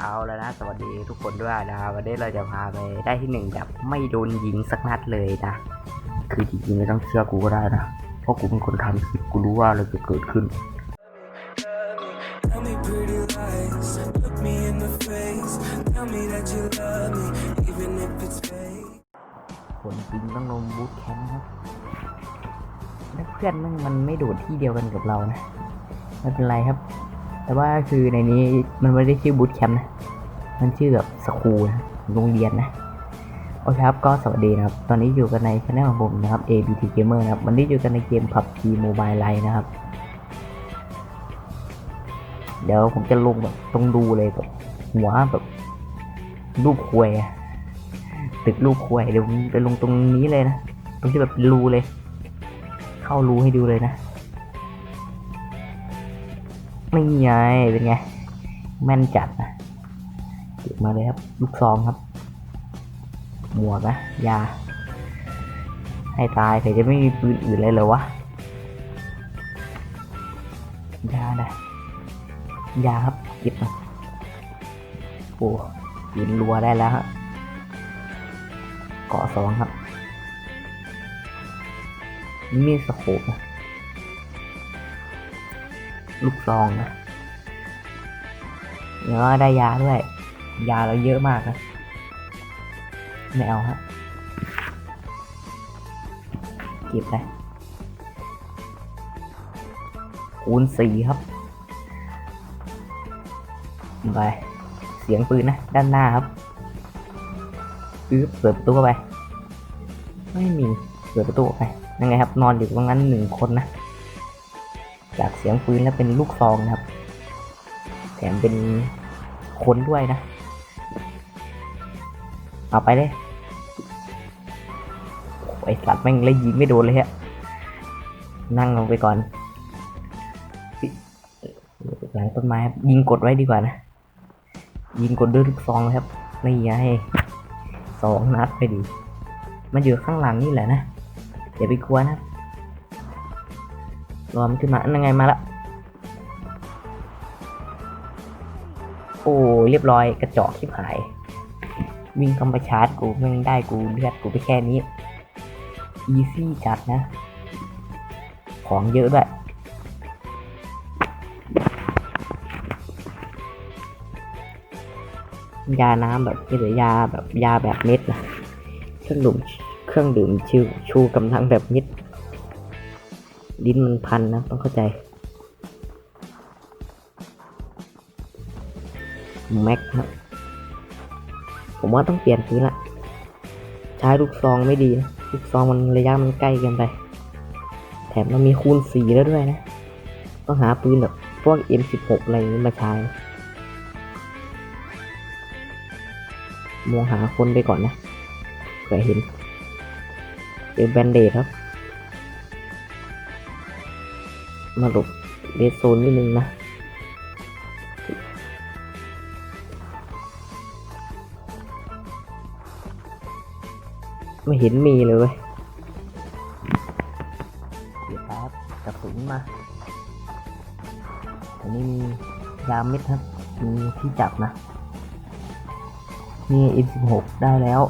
เอาแล้วนะ สวัสดีทุกคนด้วยนะวันนี้เราจะพาไปได้ที่หนึ่งแบบไม่โดนยิงสักนัดเลยนะ คือจริงๆไม่ต้องเชื่อกูก็ได้นะ เพราะกูเป็นคนทำคลิปกูรู้ว่าอะไรจะเกิดขึ้น Tell me pretty lies, look me in the face. Tell me that you love me, even if it's fake. คนจริงต้องลงบูทแคมป์ครับแล้วเพื่อนมันมันไม่โดดที่เดียวกันกับเรานะ ไม่เป็นไรครับ แต่ว่าคือในนี้มันไม่ได้ชื่อบูทแคมป์นะ มันชื่อแบบสคูลนะโรงเรียนนะโอเคครับก็สวัสดีนะครับ ตอนนี้อยู่กันในช anel ของผมนะครับ ABT Gamer นะครับ วันนี้อยู่กันในเกม PUBG Mobile Lite นะครับ เดี๋ยวผมจะลงแบบตรงดูเลยแบบหัวแบบรูปควยตึกรูปควยเดี๋ยวผมไปลงตรงนี้เลยนะ ตรงที่แบบรูเลย เข้ารูให้ดูเลยนะ นี่ไงเป็นไง แม่นจัดนะเก็บมาเลยครับ ลูกซองครับ หมวกนะยา ให้ตายแต่จะไม่มีปืนอื่นเลยเหรอวะยานะยาครับเก็บมาโอ้ยินรัวได้แล้วฮะเกาะสองครับมีสโคปนะ ลูกซองนะแล้วก็ได้ยาด้วย ยาเราเยอะมากนะไม่เอาฮะเก็บไปคูณสี่ครับไปเสียงปืนนะ ด้านหน้าครับปึ๊บเปิดประตูเข้าไป ไม่มี เปิดประตูไปยังไงครับ นอนอยู่ตรงนั้นหนึ่งคนนะ จากเสียงปืนแล้วเป็นลูกซองนะครับ แถมเป็นคนด้วยนะ เอาไปเลยโอ้ยไอสัตว์แม่งเลยยิงไม่โดนเลยฮะ นั่งลงไปก่อน หลังต้นไม้ครับ ยิงกดไว้ดีกว่านะ ยิงกดด้วยลูกซองเลยครับนี่ไงสองนัดไปดี มันอยู่ข้างหลังนี่แหละนะ อย่าไปกลัวนะ รอมันขึ้นมาอันยังไงมาละโอ้เรียบร้อยกระจอกชิบหาย วิ่งเข้ามาชาร์จกูแม่ได้กูเลือดกูไปแค่นี้อีซี่จัดนะ ของเยอะด้วยยาน้ำแบบหรือยาแบบยาแบบเม็ดนะเครื่องดื่มเครื่องดื่มชิวชูกำลังแบบเม็ด ลิ้นมันพันนะต้องเข้าใจ แม็กครับ ผมว่าต้องเปลี่ยนปืนละ ใช้ลูกซองไม่ดีนะลูกซองมันระยะมันใกล้เกันไป แถมมันมีคูณสีแล้วด้วยนะ ต้องหาปืนแบบพวก M16 อะไรอย่างนี้มาใช้มองหาคนไปก่อนนะเผื่อเห็นเจอแบนเดดครับ มาหลบเดดโซนนิดนึงนะไม่เห็นมีเลยเว้ยเดี๋ยวแป๊บกระสุนมาอันนี้มียาเม็ดครับ มีที่จับนะ นี่ M16 ได้แล้ว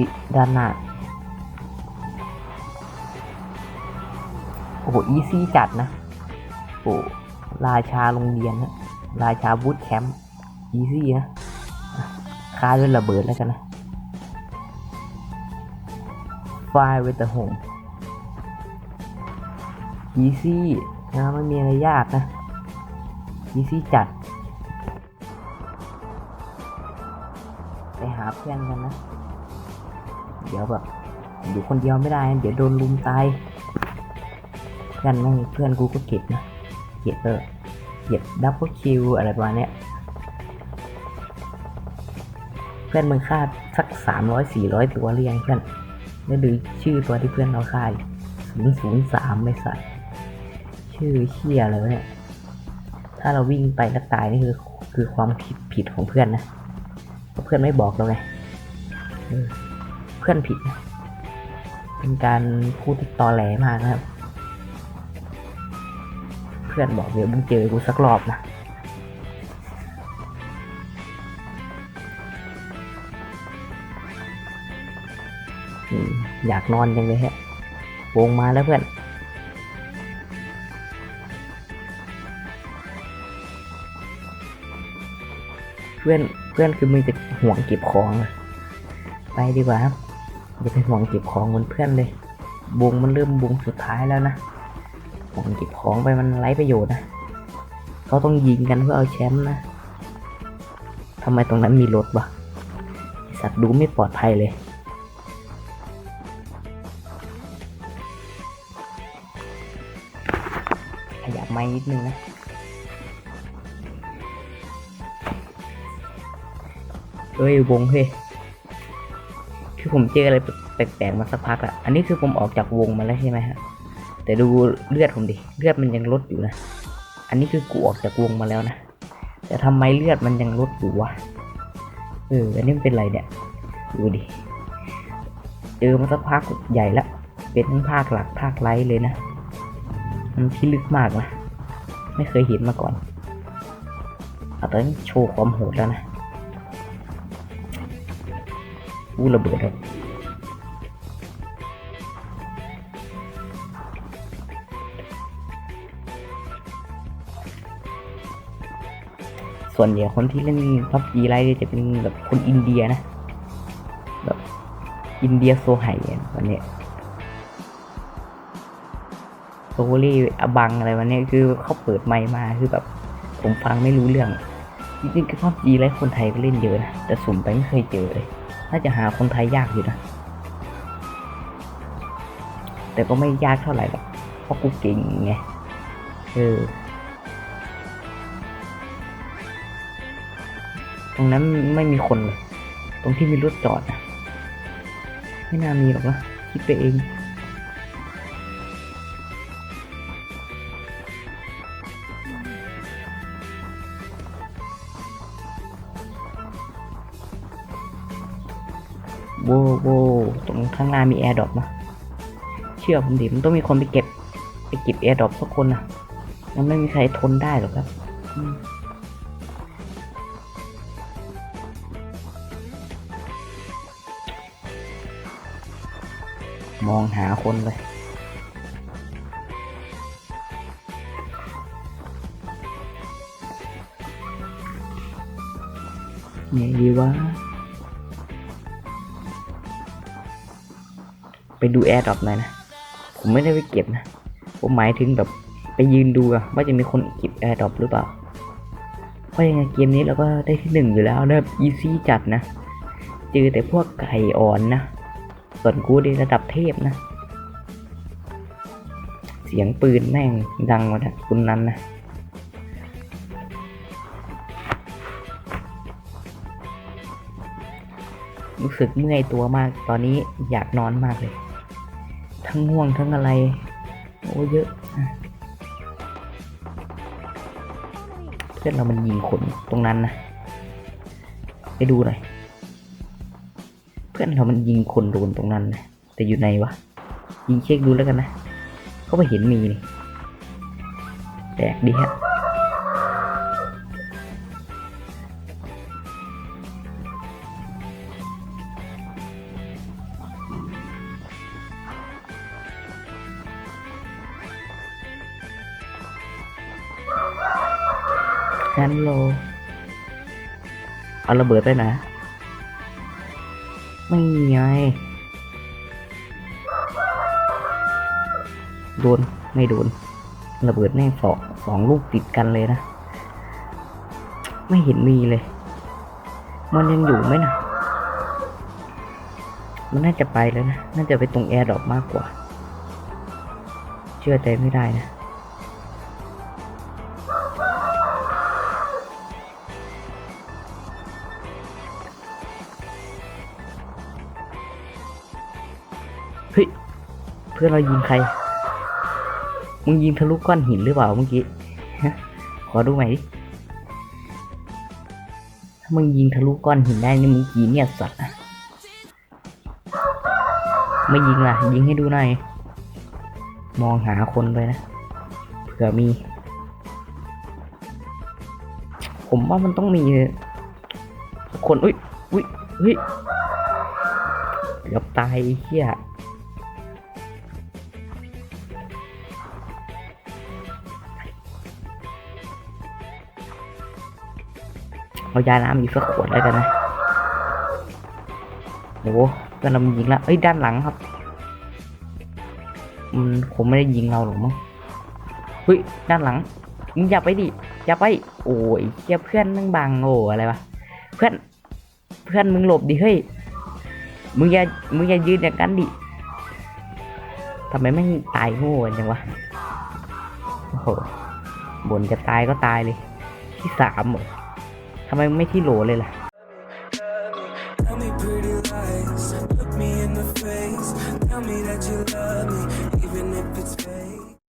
ปิด้านหน้า โอ้โห อีซี่จัดนะ โอ้ราชาโรงเรียนนะ ราชาบูตแคมป์ อีซี่นะอะฆ่าด้วยระเบิดแล้วกันนะ ไฟเวทโฮมอีซี่นะไม่มีอะไรยากนะ อีซี่จัด ไปหาเพื่อนกันนะ เดี๋ยวแบบอยู่คนเดียวไม่ได้ เดี๋ยวโดนลุมตายเพื่อนแม่งเพื่อนกูก็เก็บนะเก็บเออเก็บดับเบิลคิวอะไรประมาณเนี้ยเพื่อนมึงฆ่าสักสามร้อยสี่ร้อยตัวหรือยังเพื่อนแล้วดูชื่อตัวที่เพื่อนเราฆ่าศูนย์ศูนย์สามไม่ใส่ชื่อเชี่ยเลยเนี่ยถ้าเราวิ่งไปแล้วตายนี่คือคือความผิดผิดของเพื่อนนะเพราะเพื่อนไม่บอกเราไง เพื่อนผิด เป็นการพูดที่ตอแหลมากนะครับ เพื่อนบอกเดี๋ยวมึงเจอกูสักรอบนะอยากนอนจังเลยฮะวงมาแล้วเพื่อนเพื่อนเพื่อนคือมึงจะห่วงเก็บของ ไปดีกว่าครับ อย่าไปห่วงเก็บของเหมือนเพื่อนเลย วงมันเริ่มวงสุดท้ายแล้วนะห่วงเก็บของไปมันไร้ประโยชน์นะเขาต้องยิงกันเพื่อเอาแชมป์นะทำไมตรงนั้นมีรถวะสัตว์ดูไม่ปลอดภัยเลยขยับไม้นิดนึงนะเอ้ยวงเฮ้ย ผมเจออะไรแปลกๆมาสักพักละอันนี้คือผมออกจากวงมาแล้วใช่ไหมฮะแต่ดูเลือดผมดิเลือดมันยังลดอยู่นะ อันนี้คือกูออกจากวงมาแล้วนะแต่ทำไมเลือดมันยังลดอยู่วะเอออันนี้มันเป็นไรเนี่ยดูดิเจอมาสักพักใหญ่ละเป็นทั้งภาคหลักภาคไลท์เลยนะมันที่ลึกมากนะไม่เคยเห็นมาก่อนเอาตอนนี้โชว์ความโหดแล้วนะ อู้ระเบิดครับส่วนใหญ่คนที่เล่นพับจีไรจะเป็นแบบคนอินเดียนะแบบอินเดียโซไห่อะวันเนี้ยโซลี่อบังอะไรวันเนี้ยคือเขาเปิดไมค์มาคือแบบผมฟังไม่รู้เรื่องจริงๆคือพับจีไรคนไทยก็เล่นเยอะนะแต่สุ่มไปไม่เคยเจอเลย น่าจะหาคนไทยยากอยู่นะ แต่ก็ไม่ยากเท่าไหร่หรอก เพราะกูเก่งไง เออ ตรงนั้นไม่มีคนเลย ตรงที่มีรถจอดนะไม่น่ามีหรอกนะคิดไปเอง ว้โว้ตรงข้างหน้ามีแอร์ดรอปนะเชื่อผมดิมันต้องมีคนไปเก็บ ไปเก็บแอร์ดรอปสักคนนะมันไม่มีใครทนได้หรอกครับมมองหาคนเลยไงดีวะ ไปดูแอร์ดรอปหน่อยนะ ผมไม่ได้ไปเก็บนะ ผมหมายถึงแบบไปยืนดูว่าจะมีคนเก็บแอร์ดรอปหรือเปล่า เพราะยังไงเกมนี้เราก็ได้ที่หนึ่งอยู่แล้วนะอีซี่จัดนะเจอแต่พวกไก่อ่อนนะ ส่วนกูได้ระดับเทพนะ เสียงปืนแม่งดังมาจากคุณนั้นนะรู้สึกเมื่อยตัวมาก ตอนนี้อยากนอนมากเลย ทั้งง่วงทั้งอะไร โอ้เยอะเพื่อนเรามันยิงคนตรงนั้นนะไปดูหน่อย เพื่อนเรามันยิงคนโดนตรงนั้นนะแต่อยู่ไหนวะ ยิงเช็คดูแล้วกันนะ เขาไปเห็นมีนี่แปลกดีฮะ ฮัลโหลเอาระเบิดไปนะ ไม่ไงโดน ไม่โดน ระเบิดแม่งสองสองลูกติดกันเลยนะ ไม่เห็นมีเลย มันยังอยู่ไหมนะมันน่าจะไปแล้วนะ น่าจะไปตรงแอร์ดรอปมากกว่า เชื่อใจไม่ได้นะ ฮ้ยเพื่อนเรายิงใคร มึงยิงทะลุก้อนหินหรือเปล่าเมื่อกี้ขอดูไหมอยดิถ้ามึงยิงทะลุก้อนหินได้นี่มึงกีเนี่ยสัตว์นะไม่ยิงล่ะ ยิงให้ดูหน่อย มองหาคนไปนะเผื่อมี ผมว่ามันต้องมี คน อุ้ยอุ้ยอุ้ยเกือบตายเฮีย เอายาน้ำอีกสักขวดแล้วกันนะโอ้โหกำลังยิงละเอ้ยด้านหลังครับมันคงไม่ได้ยิงเราหรอกมั้งเฮ้ยด้านหลังมึงอย่าไปดิอย่าไป โอ้ยเฮียเพื่อนมึงบังโอ้อะไรวะเพื่อนเพื่อนมึงหลบดิเฮ้ยมึงอย่ามึงอย่ายืนอย่างนั้นดิทำไมไม่ตายโง่จังวะโอ้โหบ่นจะตายก็ตายเลย ที่สามหรอ ทำไมไม่ที่โหลเลยล่ะ